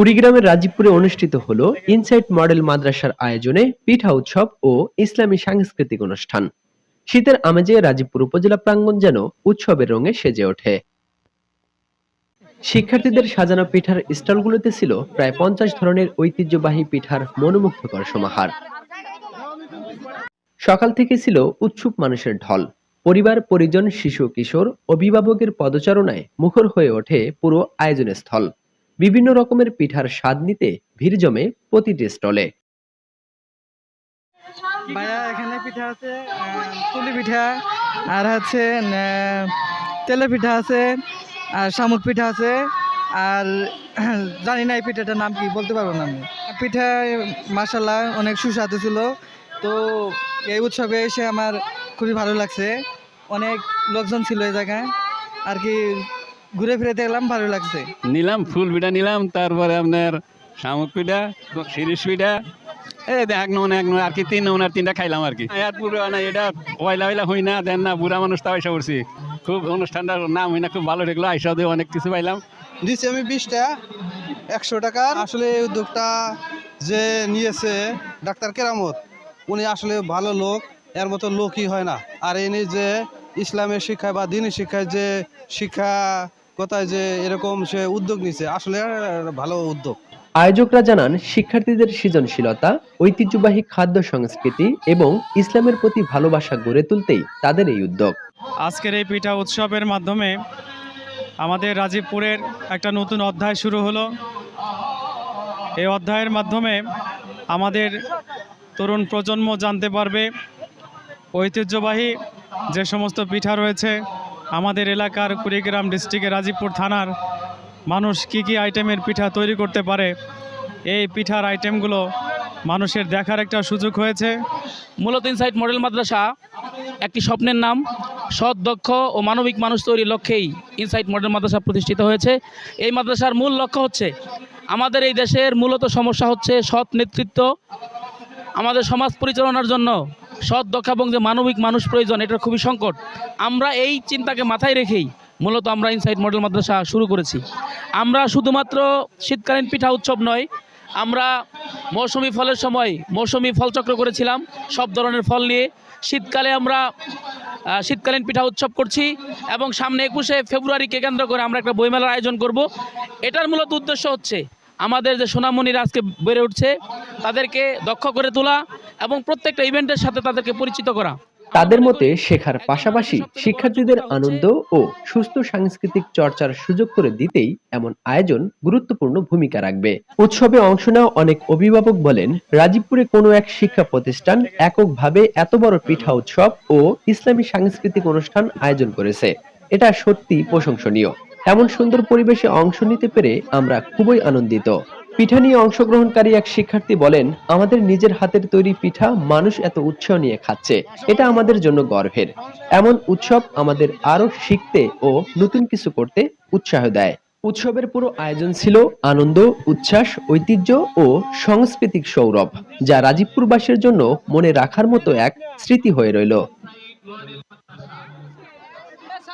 কুড়িগ্রামের রাজীবপুরে অনুষ্ঠিত হলো ইনসাইট মডেল মাদ্রাসার আয়োজনে পিঠা উৎসব ও ইসলামী সাংস্কৃতিক অনুষ্ঠান। শীতের আমেজে রাজীবপুর উপজেলা প্রাঙ্গণ যেন উৎসবের রঙে সেজে ওঠে। শিক্ষার্থীদের সাজানো পিঠার স্টলগুলোতে ছিল প্রায় পঞ্চাশ ধরনের ঐতিহ্যবাহী পিঠার মনোমুগ্ধকর সমাহার। সকাল থেকে ছিল উৎসুক মানুষের ঢল। পরিবার, পরিজন, শিশু, কিশোর অভিভাবকের পদচারণায় মুখর হয়ে ওঠে পুরো আয়োজনের স্থল। বিভিন্ন রকমের পিঠার স্বাদ নিতে ভিড় জমে প্রতিটি স্টলে। ভাইয়া এখানে পিঠা আছে পুলি পিঠা আর আহ, তেলের পিঠা আছে আর শামুক পিঠা আছে আর জানি না এই পিঠাটার নাম কি বলতে পারব না আমি। পিঠা মাসাল্লাহ অনেক সুস্বাদু ছিল। তো এই উৎসবে এসে আমার খুবই ভালো লাগছে। অনেক লোকজন ছিল এই জায়গায়। আর কি ঘুরে ফিরে দেখলাম ভালো লাগছে। নিলাম ফুল পিঠা নিলাম তারপরে আপনার শামুক পিঠা শিরিষ পিঠা। এই দেখ নমুনা এক নমুনা আর কি তিন নমুনা তিনটা খাইলাম আর কি। এর পূর্বে না এটা পয়লা পয়লা হই না দেন না বুড়া মানুষ তাও এসে পড়ছি। খুব অনুষ্ঠানটার নাম হই না খুব ভালো ঠেকলো আইসা দিয়ে অনেক কিছু পাইলাম। দিচ্ছি আমি বিশটা একশো টাকার। আসলে এই উদ্যোগটা যে নিয়েছে ডাক্তার কেরামত উনি আসলে ভালো লোক এর মতো লোকই হয় না। আর ইনি যে ইসলামের শিক্ষায় বা দিনী শিক্ষায় যে শিক্ষা কথায় যে এরকম সে উদ্যোগ নিছে। আসলে ভালো উদ্যোগ। আয়োজকরা জানান শিক্ষার্থীদের সৃজনশীলতা ঐতিহ্যবাহী খাদ্য সংস্কৃতি এবং ইসলামের প্রতি ভালোবাসা গড়ে তুলতেই তাদের এই উদ্যোগ। আজকের এই পিঠা উৎসবের মাধ্যমে আমাদের রাজীবপুরের একটা নতুন অধ্যায় শুরু হলো। এই অধ্যায়ের মাধ্যমে আমাদের তরুণ প্রজন্ম জানতে পারবে ঐতিহ্যবাহী যে সমস্ত পিঠা রয়েছে আমাদের এলাকার কুড়িগ্রাম ডিস্ট্রিক্টের রাজীবপুর থানার মানুষ কি কি আইটেমের পিঠা তৈরি করতে পারে? এই পিঠার আইটেমগুলো মানুষের দেখার একটা সুযোগ হয়েছে। মূলত ইনসাইট মডেল মাদ্রাসা একটি স্বপ্নের নাম। সৎ, দক্ষ ও মানবিক মানুষ তৈরির লক্ষ্যেই ইনসাইট মডেল মাদ্রাসা প্রতিষ্ঠিত হয়েছে। এই মাদ্রাসার মূল লক্ষ্য হচ্ছে আমাদের এই দেশের মূলত সমস্যা হচ্ছে সৎ নেতৃত্ব। আমাদের সমাজ পরিচালনার জন্য সৎ, দক্ষ এবং যে মানবিক মানুষ প্রয়োজন, এটার খুবই সংকট। আমরা এই চিন্তাকে মাথায় রেখেই মূলত আমরা ইনসাইট মডেল মাদ্রাসা শুরু করেছি। আমরা শুধুমাত্র শীতকালীন পিঠা উৎসব নয়, আমরা মৌসুমি ফলের সময় মৌসুমি ফলচক্র করেছিলাম, সব ধরনের ফল নিয়ে। শীতকালে আমরা শীতকালীন পিঠা উৎসব করছি এবং সামনে একুশে ফেব্রুয়ারিকে কেন্দ্র করে আমরা একটা বইমেলার আয়োজন করব। এটার মূলত উদ্দেশ্য হচ্ছে আমাদের যে সোনামণিরা আজকে বেড়ে উঠছে, তাদেরকে দক্ষ করে তোলা এবং প্রত্যেকটা ইভেন্টের সাথে তাদেরকে পরিচিত করা। তাদের মতে শেখার পাশাপাশি শিক্ষার্থীদের আনন্দ ও সুস্থ সাংস্কৃতিক চর্চার সুযোগ করে দিতেই এমন আয়োজন গুরুত্বপূর্ণ ভূমিকা রাখবে। উৎসবে অংশ নেওয়া অনেক অভিভাবক বলেন, রাজীবপুরে কোনো এক শিক্ষা প্রতিষ্ঠান এককভাবে এত বড় পিঠা উৎসব ও ইসলামী সাংস্কৃতিক অনুষ্ঠান আয়োজন করেছে। এটা সত্যি প্রশংসনীয়। এমন সুন্দর পরিবেশে অংশ নিতে পেরে আমরা খুবই আনন্দিত। পিঠা নিয়ে অংশগ্রহণকারী এক শিক্ষার্থী বলেন, আমাদের নিজের হাতের তৈরি পিঠা মানুষ এত উৎসাহ নিয়ে খাচ্ছে। এটা আমাদের জন্য গর্বের। এমন উৎসব আমাদের আরও শিখতে ও নতুন কিছু করতে উৎসাহ দেয়। উৎসবের পুরো আয়োজন ছিল আনন্দ, উচ্ছ্বাস, ঐতিহ্য ও সাংস্কৃতিক সৌরভ, যা রাজীবপুরবাসীর জন্য মনে রাখার মতো এক স্মৃতি হয়ে রইল।